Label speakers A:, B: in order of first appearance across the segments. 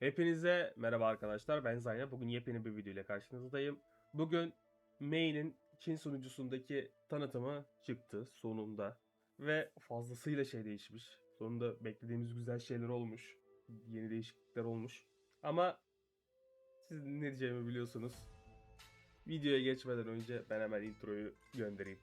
A: Hepinize merhaba arkadaşlar. Ben Zayna. Bugün yepyeni bir video ile karşınızdayım. Bugün Main'in Çin sunucusundaki tanıtımı çıktı sonunda. Ve fazlasıyla şey değişmiş. Sonunda beklediğimiz güzel şeyler olmuş. Yeni değişiklikler olmuş. Ama siz ne diyeceğimi biliyorsunuz. Videoya geçmeden önce ben hemen introyu göndereyim.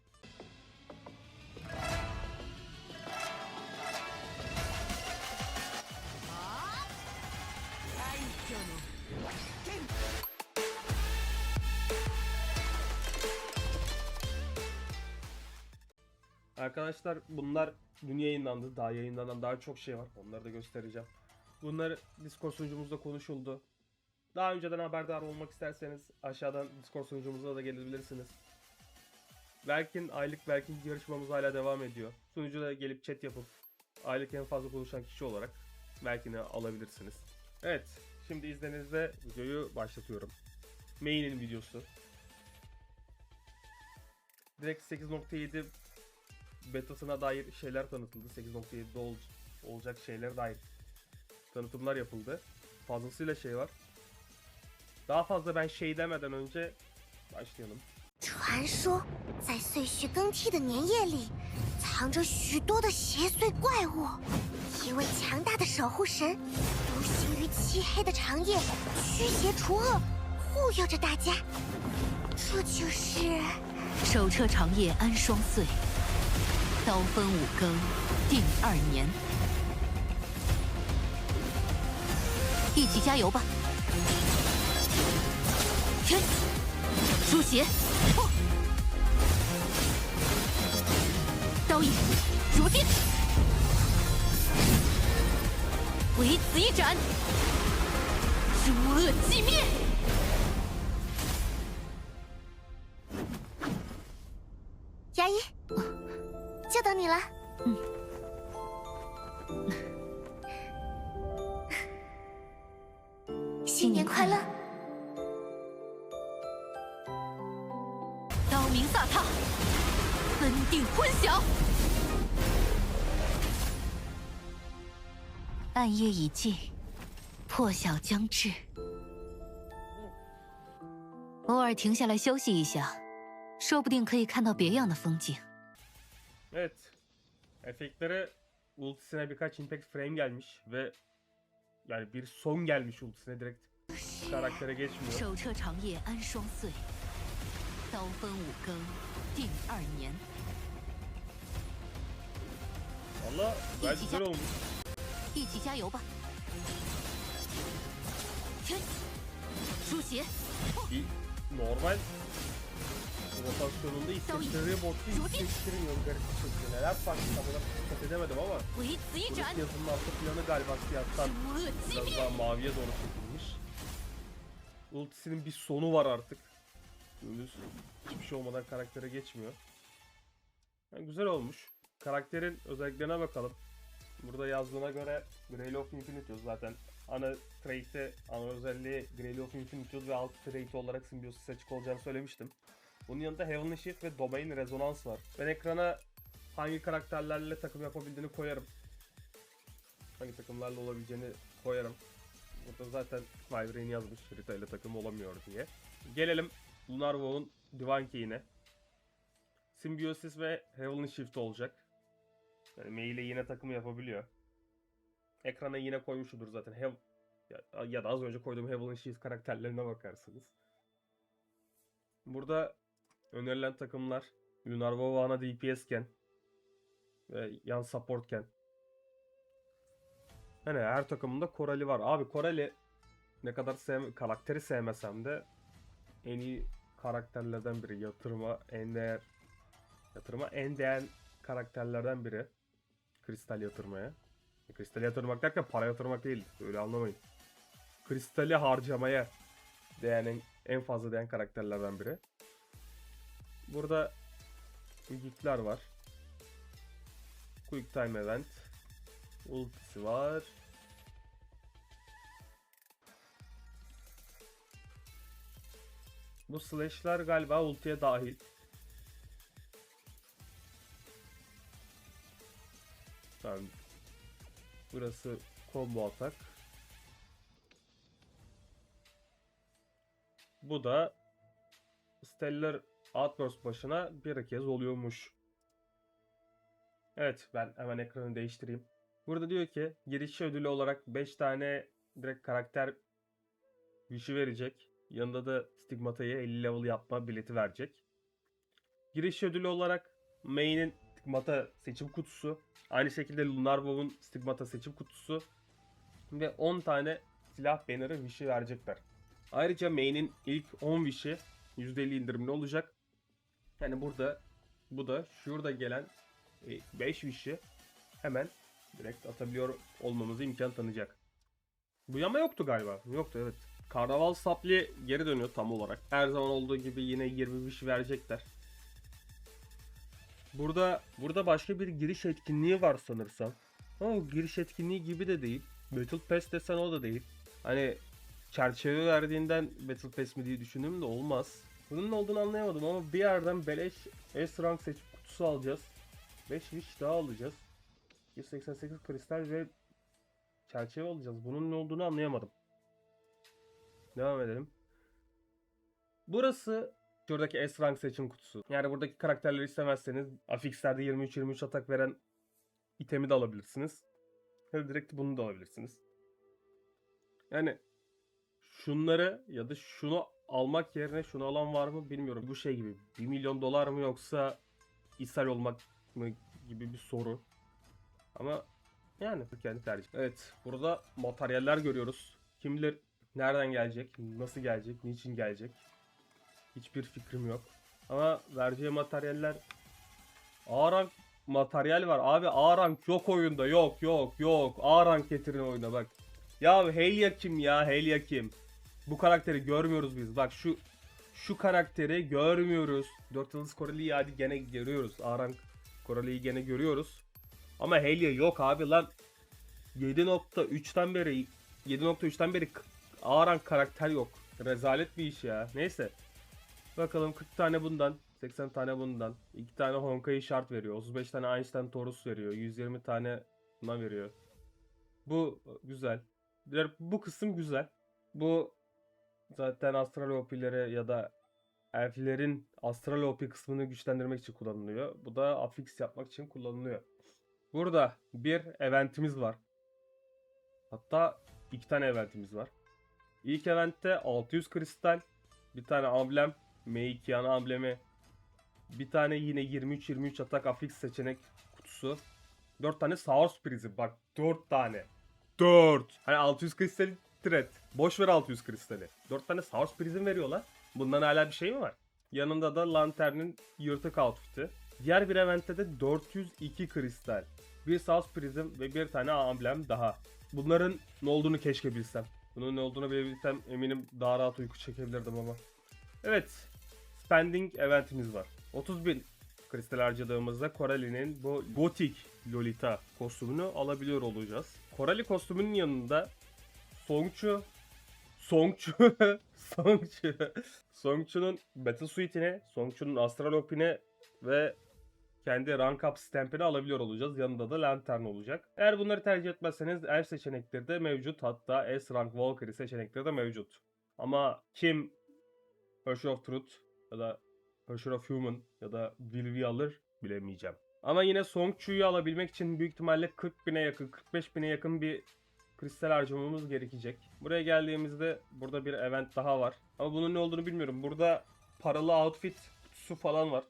A: Arkadaşlar bunlar dün yayınlandı. Daha yayınlanan daha çok şey var. Onları da göstereceğim. Bunlar Discord sunucumuzda konuşuldu. Daha önceden haberdar olmak isterseniz aşağıdan Discord sunucumuza da gelebilirsiniz. Berkin aylık Berkin yarışmamız hala devam ediyor. Sunucuda gelip chat yapıp aylık en fazla konuşan kişi olarak Berkin'i alabilirsiniz. Evet, şimdi izninizle videoyu başlatıyorum. Main'in videosu. Direkt 8.7 betasına dair şeyler tanıtıldı. 8.7'de ol- olacak şeyler dair tanıtımlar yapıldı. Fazlasıyla şey var. Daha fazla ben şey demeden önce başlayalım.
B: 传说，在碎絮更替的年夜里，藏着许多的邪祟怪物。一位强大的守护神，独行于漆黑的长夜，驱邪除恶，护佑着大家。这就是
C: 手彻长夜安双岁， 刀锋五更定二年。一起加油吧！天，书邪，破！刀影如电，唯此一斩，诸恶寂灭。刀鸣飒沓，分定昏晓。暗夜已尽，破晓将至。偶尔停下来休息一下，说不定可以看到别样的风景。
A: Evet. Efektlere ultisine birkaç impact frame gelmiş ve yani bir son gelmiş ultisine direkt karaktere geçmiyor.
C: 手彻长夜安双岁，刀锋五更定二年。
A: Valla gayet güzel olmuş.
C: 一起加油吧！天，书邪，
A: Bir normal rotasyonunda istekleri borçlu hissettirmiyorum garip bir şekilde. Neler farklı tam olarak dikkat edemedim ama
C: 唯此一
A: burası
C: 斩，
A: yazının arka planı galiba siyahtan
C: 诸恶寂
A: biraz
C: 灭
A: daha。maviye doğru çekilmiş. Ultisinin bir sonu var artık. Gündüz hiçbir şey olmadan karaktere geçmiyor. Yani güzel olmuş. Karakterin özelliklerine bakalım. Burada yazdığına göre Grail of Infinitude zaten ana trait'i, ana özelliği Grail of Infinitude ve alt trait olarak simbiosis açık olacağını söylemiştim. Bunun yanında Heavenly Shift ve Domain Resonance var. Ben ekrana hangi karakterlerle takım yapabildiğini koyarım. Hangi takımlarla olabileceğini koyarım. Burada zaten Wyvern yazmış Rita ile takım olamıyor diye. Gelelim Lunar Wow'un Divine Key'ine. Symbiosis ve Heavenly Shift olacak. Yani Mei yine takım yapabiliyor. Ekrana yine koymuşudur zaten. Hev ya, ya da az önce koyduğum Heavenly Shield karakterlerine bakarsınız. Burada önerilen takımlar Lunar Wow ana DPS'ken ve yan supportken Hani her takımında Korali var. Abi Korali ne kadar sev karakteri sevmesem de en iyi karakterlerden biri. Yatırıma en değer yatırıma en değer karakterlerden biri. Kristal yatırmaya. E, Kristal yatırmak derken para yatırmak değil. Öyle anlamayın. Kristali harcamaya değen en, en fazla değen karakterlerden biri. Burada ilgikler var. Quick Time Event. Ultisi var. Bu slash'lar galiba ultiye dahil. Tamam. Burası combo atak. Bu da Stellar Outburst başına bir kez oluyormuş. Evet ben hemen ekranı değiştireyim. Burada diyor ki giriş ödülü olarak 5 tane direkt karakter Wish'i verecek. Yanında da Stigmata'yı 50 level yapma bileti verecek. Giriş ödülü olarak Main'in Stigmata seçim kutusu. Aynı şekilde Lunar Wow'un Stigmata seçim kutusu. Ve 10 tane silah banner'ı Wish'i verecekler. Ayrıca Main'in ilk 10 Wish'i %50 indirimli olacak. Yani burada bu da şurada gelen 5 Wish'i hemen direkt atabiliyor olmamızı imkan tanıyacak. Bu yama yoktu galiba. Yoktu evet. Karnaval Sapli geri dönüyor tam olarak. Her zaman olduğu gibi yine 20 wish verecekler. Burada burada başka bir giriş etkinliği var sanırsam. Ama o giriş etkinliği gibi de değil. Battle Pass desen o da değil. Hani çerçeve verdiğinden Battle Pass mi diye düşündüm de olmaz. Bunun ne olduğunu anlayamadım ama bir yerden beleş S rank seçim kutusu alacağız. 5 wish daha alacağız. 188 kristal ve çerçeve alacağız. Bunun ne olduğunu anlayamadım. Devam edelim. Burası şuradaki S rank seçim kutusu. Yani buradaki karakterleri istemezseniz afixlerde 23-23 atak veren itemi de alabilirsiniz. Ya da direkt bunu da alabilirsiniz. Yani şunları ya da şunu almak yerine şunu alan var mı bilmiyorum. Bu şey gibi 1 milyon dolar mı yoksa ishal olmak mı gibi bir soru. Ama yani kendi tercih. Evet burada materyaller görüyoruz. Kim bilir nereden gelecek, nasıl gelecek, niçin gelecek. Hiçbir fikrim yok. Ama vereceği materyaller A rank materyal var. Abi A rank yok oyunda. Yok yok yok. A rank getirin oyuna bak. Ya Helia kim ya? Helia kim? Bu karakteri görmüyoruz biz. Bak şu şu karakteri görmüyoruz. 4 yıldız Koreli'yi hadi gene görüyoruz. A rank Koreli'yi gene görüyoruz. Ama Helia yok abi lan. 7.3'ten beri 7.3'ten beri k- A rank karakter yok. Rezalet bir iş ya. Neyse. Bakalım 40 tane bundan. 80 tane bundan. 2 tane Honkai şart veriyor. 35 tane Einstein Taurus veriyor. 120 tane buna veriyor. Bu güzel. Bu kısım güzel. Bu zaten astral OP'lere ya da elflerin astral OP kısmını güçlendirmek için kullanılıyor. Bu da affix yapmak için kullanılıyor. Burada bir eventimiz var. Hatta iki tane eventimiz var. İlk eventte 600 kristal, bir tane amblem, M2 ana amblemi, bir tane yine 23-23 atak affix seçenek kutusu, 4 tane Source Prism. Bak 4 tane. 4. Hani 600 kristal threat. Boş ver 600 kristali. 4 tane Source Prism veriyorlar. Bundan hala bir şey mi var? Yanında da Lantern'in yırtık outfit'i. Diğer bir eventte de 402 kristal. Bir Source Prism ve bir tane amblem daha. Bunların ne olduğunu keşke bilsem. Bunun ne olduğunu bilebilsem eminim daha rahat uyku çekebilirdim ama. Evet. Spending eventimiz var. 30 bin kristal harcadığımızda Corali'nin bu gotik Lolita kostümünü alabiliyor olacağız. Corali kostümünün yanında Songchu Songchu Songchu Songchu'nun Battle Suite'ini, Songchu'nun Astral Op'ini ve kendi rank up stamp'ini alabiliyor olacağız. Yanında da lantern olacak. Eğer bunları tercih etmezseniz elf seçenekleri de mevcut. Hatta S rank Valkyrie seçenekleri de mevcut. Ama kim Hershey of Truth ya da Hershey of Human ya da Wilvi alır bilemeyeceğim. Ama yine Songchu'yu alabilmek için büyük ihtimalle 40 bine yakın, 45 bine yakın bir kristal harcamamız gerekecek. Buraya geldiğimizde burada bir event daha var. Ama bunun ne olduğunu bilmiyorum. Burada paralı outfit kutusu falan var.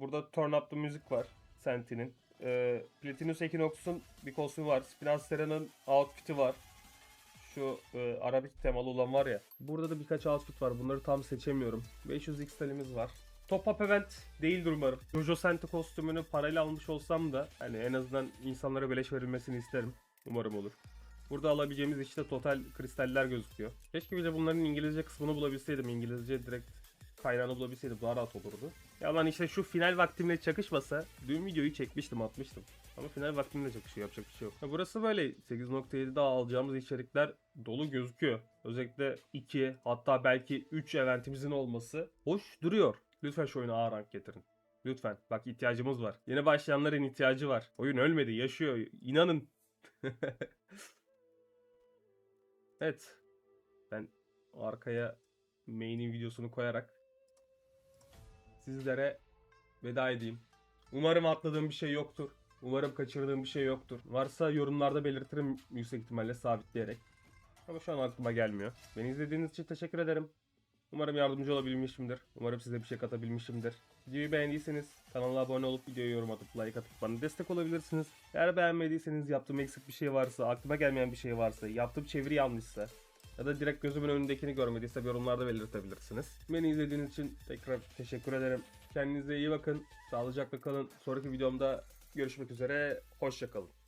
A: Burada Turn Up The Music var. Senti'nin. Ee, Platinus Equinox'un bir kostümü var. Spinastera'nın outfit'i var. Şu e, Arabik temalı olan var ya. Burada da birkaç outfit var. Bunları tam seçemiyorum. 500 XL'imiz var. Top up event değildir umarım. Jojo Senti kostümünü parayla almış olsam da hani en azından insanlara beleş verilmesini isterim. Umarım olur. Burada alabileceğimiz işte total kristaller gözüküyor. Keşke bir de bunların İngilizce kısmını bulabilseydim. İngilizce direkt kaynağını bulabilseydim daha rahat olurdu. Ya lan işte şu final vaktimle çakışmasa dün videoyu çekmiştim atmıştım. Ama final vaktimle çakışıyor yapacak bir şey yok. Ya burası böyle 8.7'de alacağımız içerikler dolu gözüküyor. Özellikle 2 hatta belki 3 eventimizin olması hoş duruyor. Lütfen şu oyuna A rank getirin. Lütfen. Bak ihtiyacımız var. Yeni başlayanların ihtiyacı var. Oyun ölmedi, yaşıyor. İnanın. evet. Ben arkaya main'in videosunu koyarak sizlere veda edeyim. Umarım atladığım bir şey yoktur. Umarım kaçırdığım bir şey yoktur. Varsa yorumlarda belirtirim yüksek ihtimalle sabitleyerek. Ama şu an aklıma gelmiyor. Beni izlediğiniz için teşekkür ederim. Umarım yardımcı olabilmişimdir. Umarım size bir şey katabilmişimdir. Videoyu beğendiyseniz kanala abone olup videoya yorum atıp like atıp bana destek olabilirsiniz. Eğer beğenmediyseniz yaptığım eksik bir şey varsa, aklıma gelmeyen bir şey varsa, yaptığım çeviri yanlışsa ya da direkt gözümün önündekini görmediysem yorumlarda belirtebilirsiniz. Beni izlediğiniz için tekrar teşekkür ederim. Kendinize iyi bakın. Sağlıcakla kalın. Sonraki videomda görüşmek üzere. Hoşçakalın.